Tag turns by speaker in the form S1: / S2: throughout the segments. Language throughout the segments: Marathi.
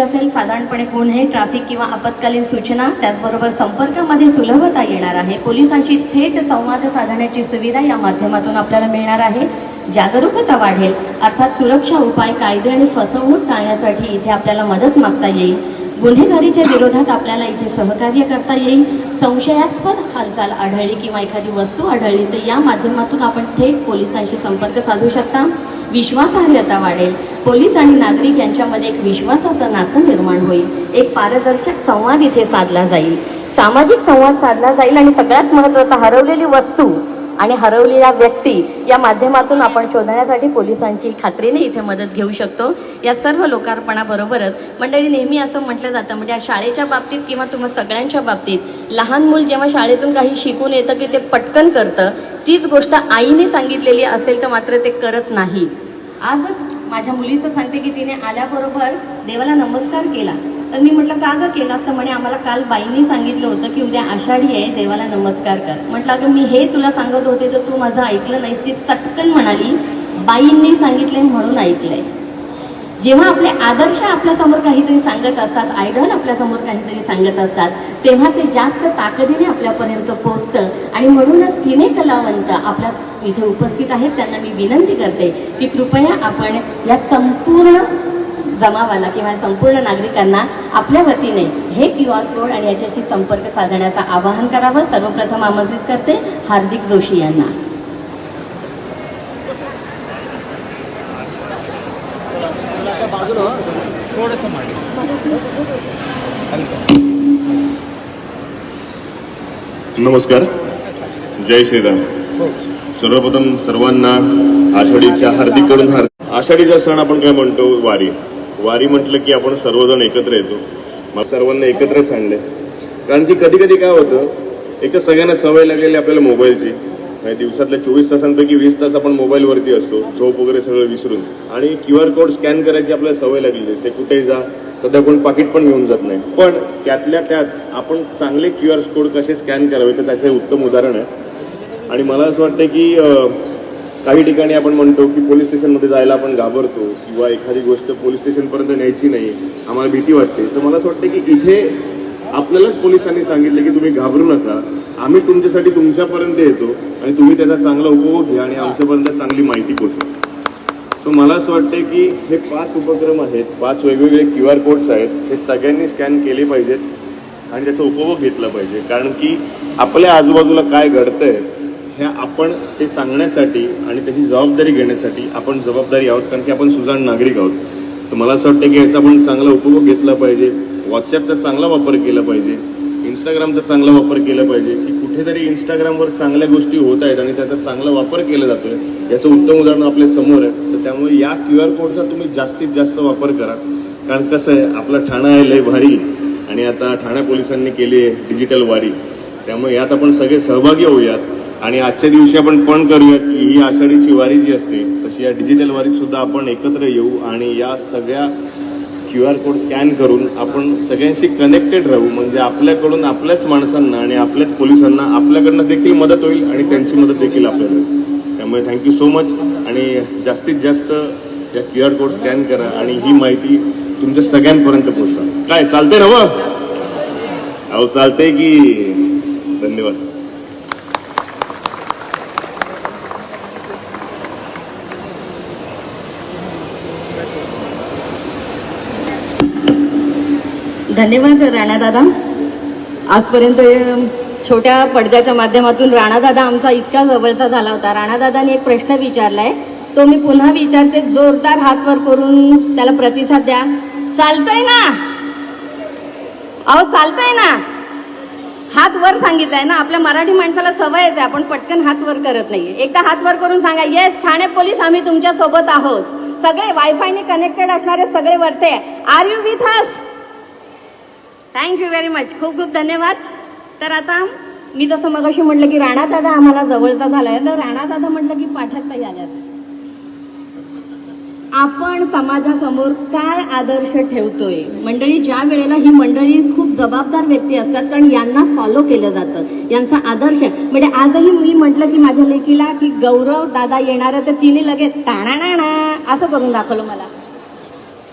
S1: असेल साधारणपणे गुन्हे ट्रॅफिक किंवा आपत्कालीन सूचना त्याचबरोबर संपर्कामध्ये सुलभता येणार आहे. पोलिसांशी थेट संवाद साधण्याची सुविधा या माध्यमातून आपल्याला मिळणार आहे. जागरूकता वाढेल. अर्थात सुरक्षा उपाय कायदे आणि फसवणूक टाळण्यासाठी इथे आपल्याला मदत मागता येईल. गुन्हेगारीच्या विरोधात आपल्याला इथे सहकार्य करता येईल. संशयास्पद हालचाल आढळली किंवा एखादी वस्तू आढळली तर या माध्यमातून आपण थेट पोलिसांशी संपर्क साधू शकता. विश्वासार्हता वाढेल. पोलीस आणि नागरिक यांच्यामध्ये एक विश्वासाचं नातं निर्माण होईल. एक पारदर्शक संवाद इथे साधला जाईल. सामाजिक संवाद साधला जाईल आणि सगळ्यात महत्त्वाचा हरवलेली वस्तू आणि हरवलेल्या व्यक्ती या माध्यमातून आपण शोधण्यासाठी पोलिसांची खात्रीने इथे मदत घेऊ शकतो. या सर्व लोकार्पणाबरोबरच मंडळी नेहमी असं म्हटलं जातं म्हणजे शाळेच्या बाबतीत किंवा तुम्हा सगळ्यांच्या बाबतीत लहान मूल जेव्हा शाळेतून काही शिकून येतं की ते पटकन करतं तीच गोष्ट आईने सांगितलेली असेल तर मात्र ते करत नाही. आजच माझ्या मुलीचं सांगते की तिने आल्याबरोबर देवाला नमस्कार केला. तर मी म्हटलं का गं केला तर म्हणे आम्हाला काल बाईंनी सांगितलं होतं की उद्या आषाढी आहे देवाला नमस्कार कर. म्हटलं अगं मी हे तुला सांगत होते तर तू माझं ऐकलं नाहीस. ती चटकन म्हणाली बाईंनी सांगितलंय म्हणून ऐकलंय. जेव्हा आपले आदर्श आपल्यासमोर काहीतरी सांगत असतात आयडॉल आपल्यासमोर काहीतरी सांगत असतात तेव्हा ते जास्त ताकदीने आपल्यापर्यंत पोचतं आणि म्हणूनच सिने कलावंत आपल्या इथे उपस्थित आहेत त्यांना मी विनंती करते की कृपया आपण या संपूर्ण जमावाला किंवा संपूर्ण नागरिकांना आपल्या वतीने हे क्यू आर कोड आणि याच्याशी संपर्क साधण्याचं आवाहन करावं. सर्वप्रथम आमंत्रित करते हार्दिक जोशी यांना.
S2: नमस्कार. जय श्रीराम. सर्वप्रथम सर्वांना आषाढीच्या हार्दिककडून हार्दिक आषाढीचा सण आपण काय म्हणतो? वारी. वारी म्हटलं की आपण सर्वजण एकत्र येतो. मग सर्वांना एकत्रच आणले. कारण की कधी कधी काय होतं एक तर सगळ्यांना सवय लागलेली आपल्याला मोबाईलची. म्हणजे दिवसातल्या चोवीस तासांपैकी वीस तास आपण मोबाईलवरती असतो झोप वगैरे सगळं विसरून. आणि क्यू आर कोड स्कॅन करायची आपल्याला सवय लागलेली असते कुठेही जा. सध्या कोण पाकिट पण घेऊन जात नाही. पण त्यातल्या त्यात आपण चांगले क्यू आर कोड कसे स्कॅन करावे तर त्याचं उत्तम उदाहरण आहे. आणि मला असं वाटतं की काही ठिकाणी आपण म्हणतो की पोलीस स्टेशनमध्ये जायला आपण घाबरतो किंवा एखादी गोष्ट पोलीस स्टेशनपर्यंत न्यायची नाही आम्हाला भीती वाटते. तर मला असं वाटतं की इथे आपल्यालाच पोलिसांनी सांगितलं की तुम्ही घाबरू नका. आम्ही तुमच्यासाठी तुमच्यापर्यंत येतो आणि तुम्ही त्याचा चांगला उपभोग घ्या आणि आमच्यापर्यंत चांगली माहिती पोचवा. सो मला असं वाटतं की हे पाच उपक्रम आहेत पाच वेगवेगळे क्यू आर कोड्स आहेत हे सगळ्यांनी स्कॅन केले पाहिजेत आणि त्याचा उपभोग घेतला पाहिजे. कारण की आपल्या आजूबाजूला काय घडतंय ह्या आपण ते सांगण्यासाठी आणि त्याची जबाबदारी घेण्यासाठी आपण जबाबदारी आहोत कारण की आपण सुजाण नागरिक आहोत. तर मला असं वाटतं की याचा आपण चांगला उपभोग घेतला पाहिजे. व्हॉट्सॲपचा चांगला वापर केला पाहिजे. इंस्टाग्रामचा चांगला वापर केला पाहिजे. की कुठेतरी इंस्टाग्रामवर चांगल्या गोष्टी होत आहेत आणि त्याचा चांगला वापर केला जातोय. याचं उत्तम उदाहरण आपल्यासमोर आहे. तर त्यामुळे या क्यू आर कोडचा तुम्ही जास्तीत जास्त वापर करा. कारण कसं आहे आपला ठाणा आहे लय भारी. आणि आता ठाणे पोलिसांनी केली आहे डिजिटल वारी. त्यामुळे यात आपण सगळे सहभागी होऊयात. आणि आजच्या दिवशी आपण पण करूयात की ही आषाढीची वारी जी असते तशी या डिजिटल वारीत सुद्धा आपण एकत्र येऊ आणि या सगळ्या क्यू आर कोड स्कॅन करून आपण सगळ्यांशी कनेक्टेड राहू. म्हणजे आपल्याकडून आपल्याच माणसांना आणि आपल्याच पोलिसांना आपल्याकडनं देखील मदत होईल आणि त्यांची मदत देखील आपल्याला होईल. त्यामुळे थँक्यू सो मच आणि जास्तीत जास्त या क्यू आर कोड स्कॅन करा आणि ही माहिती तुमच्या सगळ्यांपर्यंत पोहोचा. काय चालते ना व? अहो चालते की. धन्यवाद.
S1: धन्यवाद राणादादा आजपर्यंत छोट्या पडद्याच्या माध्यमातून राणादादा आमचा इतका जवळचा झाला होता. राणादादाने एक प्रश्न विचारलाय. तो मी पुन्हा विचारते. जोरदार हात वर करून त्याला प्रतिसाद द्या. चालतंय ना? अहो चालतंय ना? हात वर सांगितलाय ना? आपल्या मराठी माणसाला सवय आहे आपण पटकन हात वर करत नाहीये. एकदा हात वर करून सांगा येस ठाणे पोलीस आम्ही तुमच्यासोबत आहोत. सगळे वायफायने कनेक्टेड असणारे सगळे वरते are you with us thank you very much खूप खूप धन्यवाद. तर आता मी जसं मगाशी म्हटलं की राणा दादा आम्हाला जवळचा झालाय तर राणा दादा म्हटलं की पाठक ताई आल्यास आपण समाजासमोर काय आदर्श ठेवतोय? मंडळी ज्या वेळेला ही मंडळी खूप जबाबदार व्यक्ती असतात कारण यांना फॉलो केलं जातं. यांचा आदर्श म्हणजे आजही मी म्हटलं की माझ्या लेकीला की गौरव दादा येणार आहे तर तिने लगेच टाणा असं करून दाखवलं मला.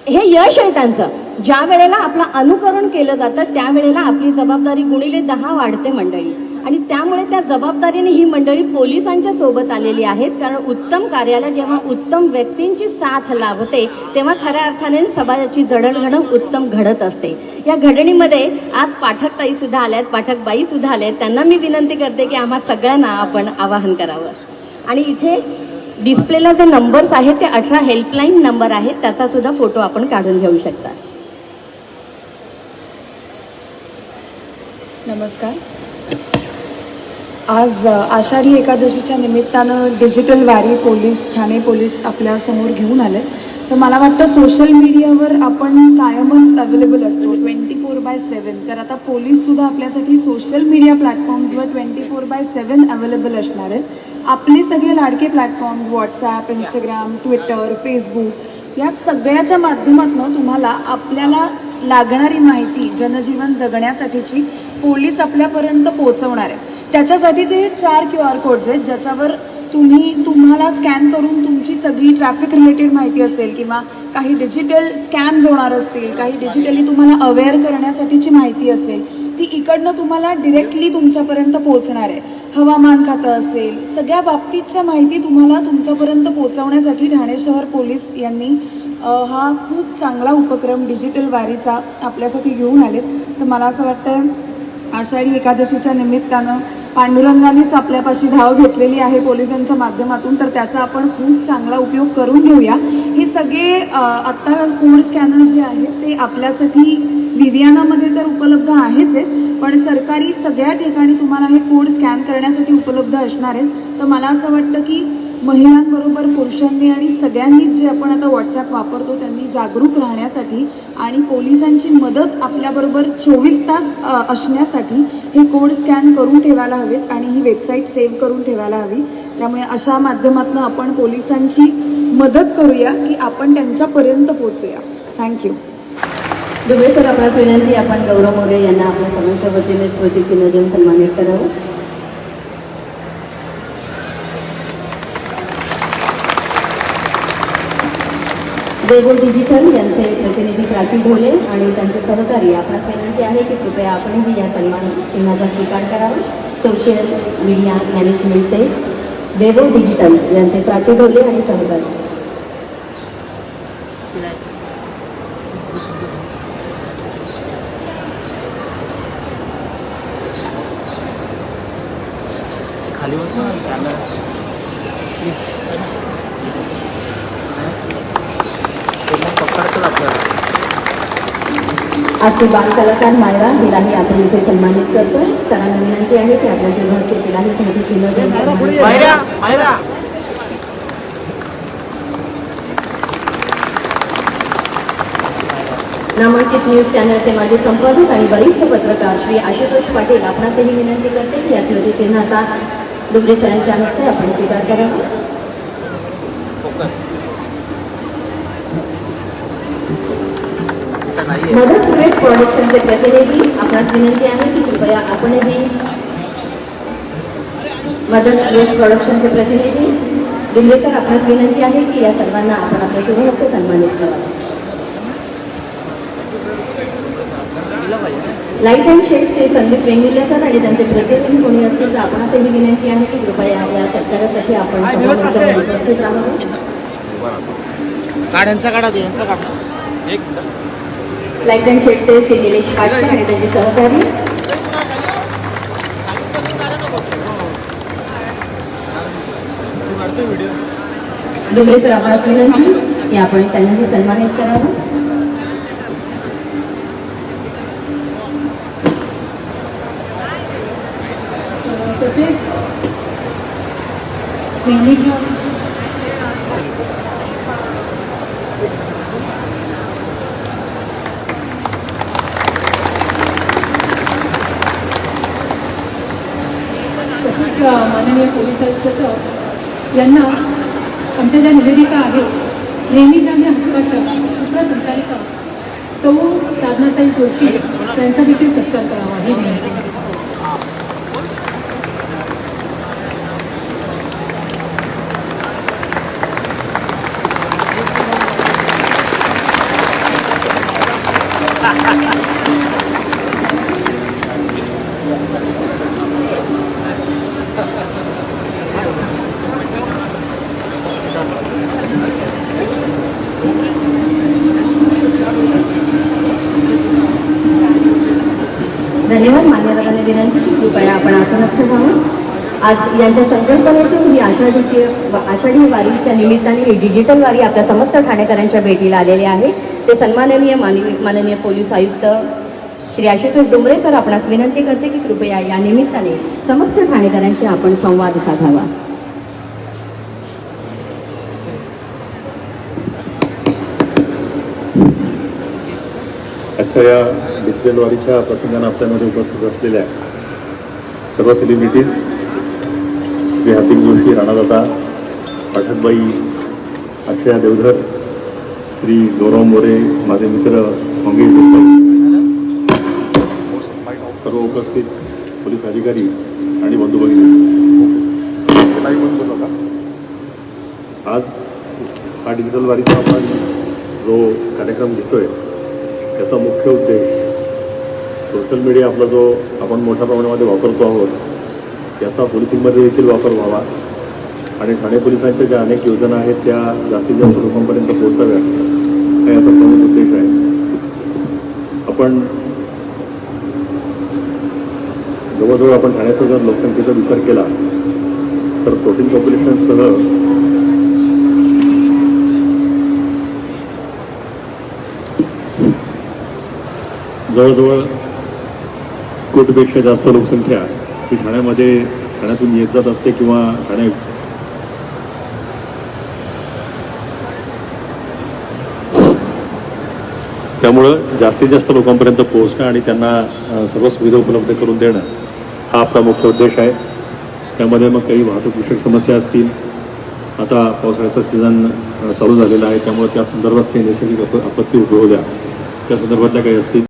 S1: हे यश आहे त्यांचं. ज्या वेळेला आपलं अनुकरण केलं जातं त्यावेळेला आपली जबाबदारी गुणिले दहा वाढते मंडळी. आणि त्यामुळे त्या जबाबदारीने ही मंडळी पोलिसांच्या सोबत आलेली आहेत. कारण उत्तम कार्याला जेव्हा उत्तम व्यक्तींची साथ लाभते तेव्हा खऱ्या अर्थाने समाजाची जडणघडण उत्तम घडत असते. या घडणीमध्ये आज पाठकताई सुद्धा आल्यात पाठकबाई सुद्धा आल्यात. त्यांना मी विनंती करते की आम्हा सगळ्यांना आपण आवाहन करावं. आणि इथे डिस्प्लेला जे नंबर्स आहेत ते अठरा हेल्पलाईन नंबर आहेत त्याचा सुद्धा फोटो आपण काढून घेऊ शकता.
S3: नमस्कार. आज आषाढी एकादशीच्या निमित्तानं डिजिटल वारी पोलीस ठाणे पोलीस आपल्यासमोर घेऊन आले तर मला वाटतं सोशल मीडियावर आपण कायमच अवेलेबल असतो ट्वेंटी फोर बाय सेवन तर आता पोलीससुद्धा आपल्यासाठी social media प्लॅटफॉर्म्सवर twenty four by seven available असणार आहेत. आपले सगळे लाडके platforms WhatsApp Instagram Twitter Facebook या सगळ्याच्या माध्यमातून तुम्हाला आपल्याला लागणारी माहिती जनजीवन जगण्यासाठीची पोलीस आपल्यापर्यंत पोहोचवणार आहे. त्याच्यासाठीचे हे चार क्यू आर कोड्स आहेत ज्याच्यावर तुम्ही तुम्हाला स्कॅन करून तुमची सगळी ट्रॅफिक रिलेटेड माहिती असेल किंवा काही डिजिटल स्कॅम्स होणार असतील काही डिजिटली तुम्हाला अवेअर करण्यासाठीची माहिती असेल ती इकडनं तुम्हाला डिरेक्टली तुमच्यापर्यंत पोहोचणार आहे. हवामान खातं असेल सगळ्या बाबतीतच्या माहिती तुम्हाला तुमच्यापर्यंत पोहोचवण्यासाठी ठाणे शहर पोलीस यांनी हा खूप चांगला उपक्रम डिजिटल वारीचा आपल्यासाठी घेऊन आलेत. तर मला असं वाटतं आषाढी एकादशीच्या निमित्तानं पांडुरंगानेच आपल्यापाशी धाव घेतलेली आहे पोलिसांच्या माध्यमातून तर त्याचा आपण खूप चांगला उपयोग करून घेऊया. हे सगळे आत्ता कोड स्कॅनर जे आहेत ते आपल्यासाठी विवियानामध्ये तर उपलब्ध आहेच आहेत पण सरकारी सगळ्या ठिकाणी तुम्हाला हे कोड स्कॅन करण्यासाठी उपलब्ध असणार आहेत. तर मला असं वाटतं की महिलांबरोबर पुरुषांनी आणि सगळ्यांनीच जे आपण आता व्हॉट्सॲप वापरतो त्यांनी जागरूक राहण्यासाठी आणि पोलिसांची मदत आपल्याबरोबर चोवीस तास असण्यासाठी हे कोड स्कॅन करून ठेवायला हवेत आणि ही वेबसाईट सेव्ह करून ठेवायला हवी. त्यामुळे अशा माध्यमातून आपण पोलिसांची मदत करूया की आपण त्यांच्यापर्यंत पोचूया थँक्यू
S1: दुबळे सर आपल्याला विनंती आपण गौरव मोरे यांना आपल्या सर्वांच्या वतीने स्मृतिचिन्ह देऊन सन्मानित करावं वेगो डिजिटल यांचे प्रतिनिधी प्राची ढोले आणि त्यांचे सहकारी आपणास विनंती आहे की कृपया आपणही या सन्मान चिन्हाचा स्वीकार करावा. सोशल मीडिया मॅनेजमेंटचे वेगो डिजिटल यांचे प्राची ढोले आणि सहकारी.
S4: आपल्याला
S1: आजचे बाल कलाकार मायरा हिलाही आपण इथे सन्मानित करतोय. सरांना विनंती आहे की आपल्या जिल्ह्याचे तिलाही करावं.
S4: पायऱ्या
S1: नामांकित न्यूज चॅनलचे माजी संपादक आणि वरिष्ठ पत्रकार श्री आशुतोष पाटील आपणासही विनंती करते की या चिन्हाचा डुबरे सरांच्या हस्ते आपण स्वीकार करावा
S4: फोकस नाही
S1: मदत सुरेश प्रोडक्शनचे प्रतिनिधी आपणास विनंती आहे की कृपया आपणही मदत सुरेश प्रोडक्शनचे प्रतिनिधी डिंगरेकर आपणास विनंती आहे की या सर्वांना आपण आपल्या शुभहस्ते सन्मानित करावं लाइट अँड शेडचे संदीप वेंगुर्लेकर आणि त्यांचे प्रतिनिधी कोणी असतील तर आपणासही विनंती आहे की कृपया या सत्कारासाठी आपण उपस्थित राहावं.
S4: काढ यांचा काढा ते यांचा काढा. एक
S1: लाइट अँड शेडचे श्री निलेश पाटील आणि त्यांचे सहकारी डुबरे सर आपणास विनंती की आपण त्यांनाही सन्मानित करावं.
S3: तसेच नेहमीच्या माननीय पोलीस आयुक्त सर यांना आमच्या ज्या निवेदिका आहेत नेहमीच्या ज्या हक्काच्या संचालिका सौ साधनासाई जोशी यांचा देखील सत्कार करावा ही विनंती
S1: you मान्यवरांनी विनंती की कृपया आपण आसनस्थ व्हावं आज यांच्या संकल्पनेतून ही आषाढीची आषाढी वारीच्या निमित्ताने ही डिजिटल वारी आपल्या समस्त ठाणेकरांच्या भेटीला आलेली आहे. ते सन्माननीय माननीय माननीय पोलीस आयुक्त श्री आशुतोष डोंबरे सर आपणास विनंती करते की कृपया या निमित्ताने समस्त ठाणेकरांशी आपण संवाद साधावा.
S5: आजच्या या डिजिटल वारीच्या प्रसंगाने आपल्यामध्ये उपस्थित असलेल्या सर्व सेलिब्रिटीज श्री हार्दिक जोशी राणादादा पाठकबाई अक्षया देवधर श्री गौरव मोरे माझे मित्र मंगेश देसाई. सर्व उपस्थित पोलीस अधिकारी आणि बंधू भगिनी आज हा डिजिटल वारीचा आपण जो कार्यक्रम घेतोय त्याचा मुख्य उद्देश सोशल मीडिया आपला जो आपण मोठ्या प्रमाणामध्ये वापरतो आहोत याचा पोलिसिंगमध्ये देखील वापर व्हावा. आणि ठाणे पोलिसांच्या ज्या अनेक योजना आहेत त्या जास्तीत जास्त लोकांपर्यंत पोहोचाव्या हा याचा प्रमुख उद्देश आहे. आपण जवळजवळ आपण ठाण्याचा जर लोकसंख्येचा विचार केला तर प्रोटीन पॉप्युलेशनसह जवळजवळ कोटीपेक्षा जास्त लोकसंख्या ती ठाण्यामध्ये ठाण्यातून येत जात असते किंवा ठाणे त्यामुळं जास्तीत जास्त लोकांपर्यंत पोहोचणं आणि त्यांना सर्व सुविधा उपलब्ध करून देणं हा आपला मुख्य उद्देश आहे. त्यामध्ये मग काही वाहतूक विषयक समस्या असतील. आता पावसाळ्याचा सीझन चालू झालेला आहे. त्यामुळे त्या संदर्भात काही नैसर्गिक आप आपत्ती उद्भवल्या त्या संदर्भातल्या काही असतील.